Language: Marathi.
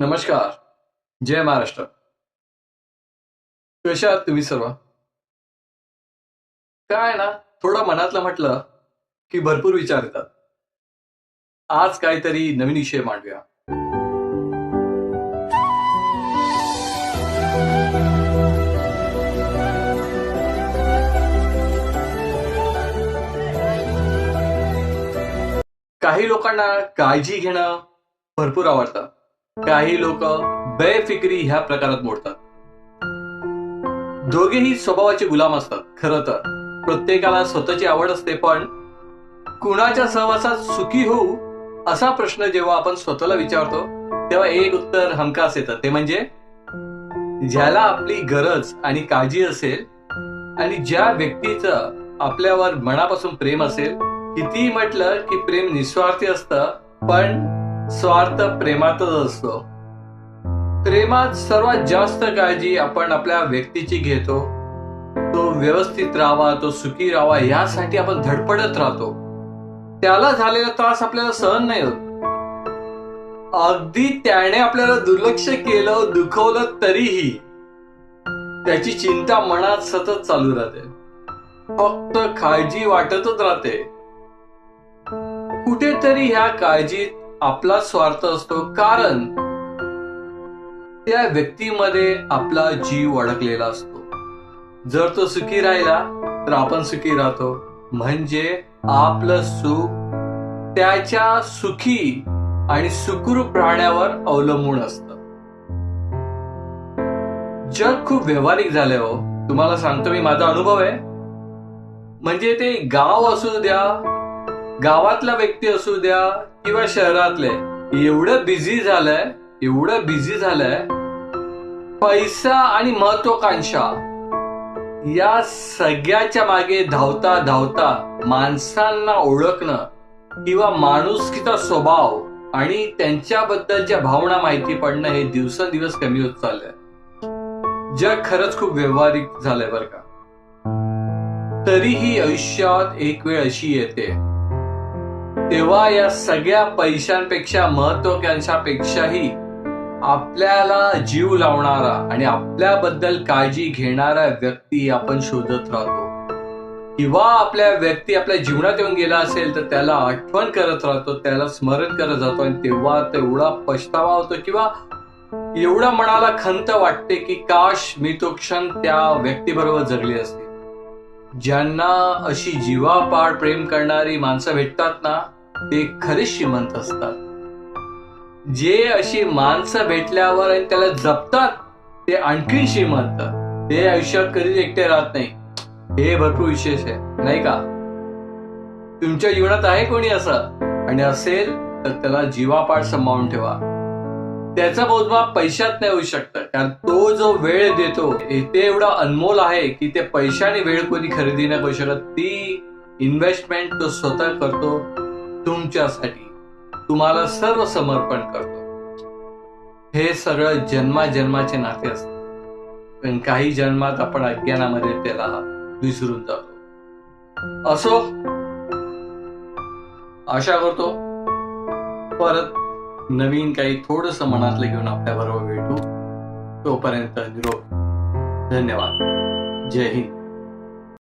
नमस्कार. जय महाराष्ट्र. कशा आहात तुम्ही सर्व? काय ना थोडं मनातलं म्हटलं की भरपूर विचार येतात. आज काहीतरी नवीन विषय मांडूया. काही लोकांना काळजी घेणं भरपूर आवडतं. काही लोक बेफिक्री ह्या प्रकारात मोडतात. दोघेही स्वभावाचे गुलाम असतात खर तर. प्रत्येकाला स्वतःची आवड असते पण कुणाच्या सहवासात सुखी होऊ असा प्रश्न जेव्हा आपण स्वतःला विचारतो तेव्हा एक उत्तर हमखास येतं. ते म्हणजे ज्याला आपली गरज आणि काळजी असेल आणि ज्या व्यक्तीचं आपल्यावर मनापासून प्रेम असेल कितीही म्हटलं की प्रेम निस्वार्थी असतं पण स्वार्थ प्रेमातच असतो. प्रेमात सर्वात जास्त काळजी आपण आपल्या व्यक्तीची घेतो. तो व्यवस्थित राहावा तो सुखी राहावा यासाठी आपण धडपडत राहतो. त्याला झालेला त्रास आपल्याला सहन नाही होत. अगदी त्याने आपल्याला दुर्लक्ष केलं दुखवलं तरीही त्याची चिंता मनात सतत चालू राहते. फक्त काळजी वाटतच राहते. कुठेतरी ह्या काळजीत आपला स्वार्थ असतो. कारण त्या व्यक्तीमध्ये आपला जीव अडकलेला असतो. जर तो सुखी राहिला तर आपण सुखी राहतो. म्हणजे आपलं सुख त्याच्या सुखी आणि सुखरूप राहण्यावर अवलंबून असत. जग खूप व्यावहारिक झाले हो. तुम्हाला सांगतो मी माझा अनुभव आहे. म्हणजे ते गाव असू द्या गावातला व्यक्ती असू द्या किंवा शहरातले एवढं बिझी झालंय एवढं बिझी झालंय. पैसा आणि महत्वाकांक्षा या सगळ्याच्या मागे धावता धावता माणसांना ओळखणं किंवा माणुसकीचा स्वभाव आणि त्यांच्याबद्दलच्या भावना माहिती पडणं हे दिवसेंदिवस कमी होत चाललंय. जग खरंच खूप व्यवहारिक झालंय बरं का. तरीही आयुष्यात एक वेळ अशी येते तेव्हा या सगळ्या पैशांपेक्षा महत्वाकांक्षापेक्षाही आपल्याला जीव लावणारा आणि आपल्याबद्दल काळजी घेणारा व्यक्ती आपण शोधत राहतो. किंवा आपल्या व्यक्ती आपल्या जीवनात येऊन गेला असेल तर त्याला आठवण करत राहतो त्याला स्मरण करत जातो आणि तेव्हा तेवढा पछतावा होतो किंवा एवढा मनाला खंत वाटते की काश मी तो क्षण त्या व्यक्तीबरोबर जगली असते. ज्यांना अशी जीवापाड प्रेम करणारी माणसं भेटतात ना ते खरे श्रीमंत असतात. जे अशी माणसं भेटल्यावर आणि त्याला जपतात ते आणखी श्रीमंत. ते आयुष्यात कधीच एकटे राहत नाही. हे भरपूर विशेष आहे नाही का? तुमच्या जीवनात आहे कोणी असं? आणि असेल तर त्याला जीवापाड सांभाळून ठेवा. त्याचा मोजमाप पैशात नाही होऊ शकत. कारण तो जो वेळ देतो ते एवढा अनमोल आहे की ते पैशाने वेळ कोणी खरेदी नाही करू शकत. ती इन्व्हेस्टमेंट तो स्वतः करतो. तुमच्यासाठी तुम्हाला सर्व समर्पण करतो. हे सगळं जन्माजन्माचे नाते असते. पण काही जन्मात आपण अज्ञानामध्ये त्याला विसरून जातो. असो. आशा करतो. परत नवीन काही थोडस मनातलं घेऊन आपल्या बरोबर भेटू. तोपर्यंत निरोप. धन्यवाद. जय हिंद.